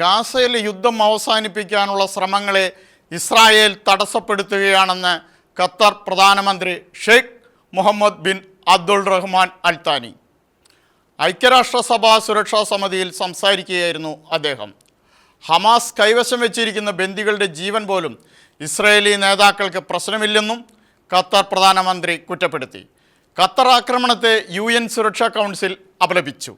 ഗാസയിൽ യുദ്ധം അവസാനിപ്പിക്കാനുള്ള ശ്രമങ്ങളെ ഇസ്രായേൽ തടസ്സപ്പെടുത്തുകയാണെന്ന് ഖത്തർ പ്രധാനമന്ത്രി Sheikh Mohammed bin Abdul Rahman Al Thani. ഐക്യരാഷ്ട്രസഭാ സുരക്ഷാ സമിതിയിൽ സംസാരിക്കുകയായിരുന്നു അദ്ദേഹം. ഹമാസ് കൈവശം വെച്ചിരിക്കുന്ന ബന്ദികളുടെ ജീവൻ പോലും ഇസ്രായേലി നേതാക്കൾക്ക് പ്രശ്നമില്ലെന്നും ഖത്തർ പ്രധാനമന്ത്രി കുറ്റപ്പെടുത്തി. ഖത്തർ ആക്രമണത്തെ യു സുരക്ഷാ കൗൺസിൽ അപലപിച്ചു.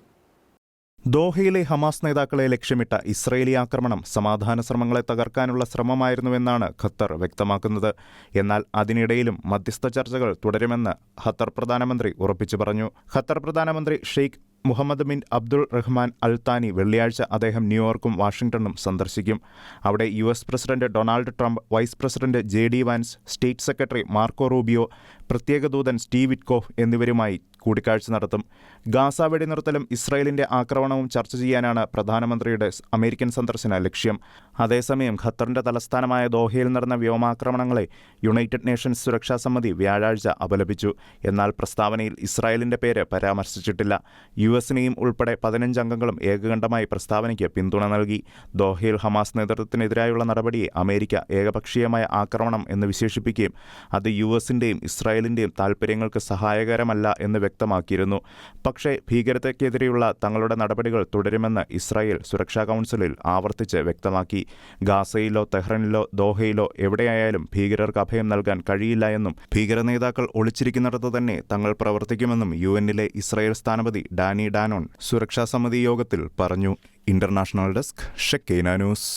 ദോഹയിലെ ഹമാസ് നേതാക്കളെ ലക്ഷ്യമിട്ട ഇസ്രയേലി ആക്രമണം സമാധാന ശ്രമങ്ങളെ തകർക്കാനുള്ള ശ്രമമായിരുന്നുവെന്നാണ് ഖത്തർ വ്യക്തമാക്കുന്നത്. എന്നാൽ അതിനിടയിലും മധ്യസ്ഥ ചർച്ചകൾ തുടരുമെന്ന് ഖത്തർ പ്രധാനമന്ത്രി ഉറപ്പിച്ചു പറഞ്ഞു. ഖത്തർ പ്രധാനമന്ത്രി Sheikh Mohammed bin Abdul Rahman Al Thani വെള്ളിയാഴ്ച അദ്ദേഹം ന്യൂയോർക്കും വാഷിംഗ്ടണും സന്ദർശിക്കും. അവിടെ U S president Donald Trump vice president J D Vance state secretary Marco Rubio പ്രത്യേക ദൂതൻ സ്റ്റീവ് വിറ്റ്കോഫ് എന്നിവരുമായി കൂടിക്കാഴ്ച നടത്തും. ഗാസ വെടിനിർത്തലും ഇസ്രായേലിന്റെ ആക്രമണവും ചർച്ച ചെയ്യാനാണ് പ്രധാനമന്ത്രിയുടെ അമേരിക്കൻ സന്ദർശന ലക്ഷ്യം. അതേസമയം ഖത്തറിന്റെ തലസ്ഥാനമായ ദോഹയിൽ നടന്ന വ്യോമാക്രമണങ്ങളെ യുണൈറ്റഡ് നേഷൻസ് സുരക്ഷാ സമിതി വ്യാഴാഴ്ച അപലപിച്ചു. എന്നാൽ പ്രസ്താവനയിൽ ഇസ്രായേലിന്റെ പേര് പരാമർശിച്ചിട്ടില്ല. യു എസിനെയും ഉൾപ്പെടെ പതിനഞ്ച് അംഗങ്ങളും ഏകകണ്ഠമായി പ്രസ്താവനയ്ക്ക് പിന്തുണ നൽകി. ദോഹയിൽ ഹമാസ് നേതൃത്വത്തിനെതിരായുള്ള നടപടിയെ അമേരിക്ക ഏകപക്ഷീയമായ ആക്രമണം എന്ന് വിശേഷിപ്പിക്കുകയും അത് യു എസിന്റെയും ഇസ്രായേലിന്റെയും താൽപ്പര്യങ്ങൾക്ക് സഹായകരമല്ല എന്ന് വ്യക്തമാക്കിയിരുന്നു. പക്ഷേ ഭീകരതയ്ക്കെതിരെയുള്ള തങ്ങളുടെ നടപടികൾ തുടരുമെന്ന് ഇസ്രായേൽ സുരക്ഷാ കൗൺസിലിൽ ആവർത്തിച്ച് വ്യക്തമാക്കി. ഗാസയിലോ തെഹ്റനിലോ ദോഹയിലോ എവിടെയായാലും ഭീകരർക്ക് അഭയം നൽകാൻ കഴിയില്ല എന്നും ഭീകര നേതാക്കൾ ഒളിച്ചിരിക്കുന്നിടത്ത് തന്നെ തങ്ങൾ പ്രവർത്തിക്കുമെന്നും യു എന്നിലെ ഇസ്രായേൽ സ്ഥാനപതി ഡാനി ഡാനോൺ സുരക്ഷാ സമിതി യോഗത്തിൽ പറഞ്ഞു. ഇന്റർനാഷണൽ ഡെസ്ക് ഷെക്കേന ന്യൂസ്.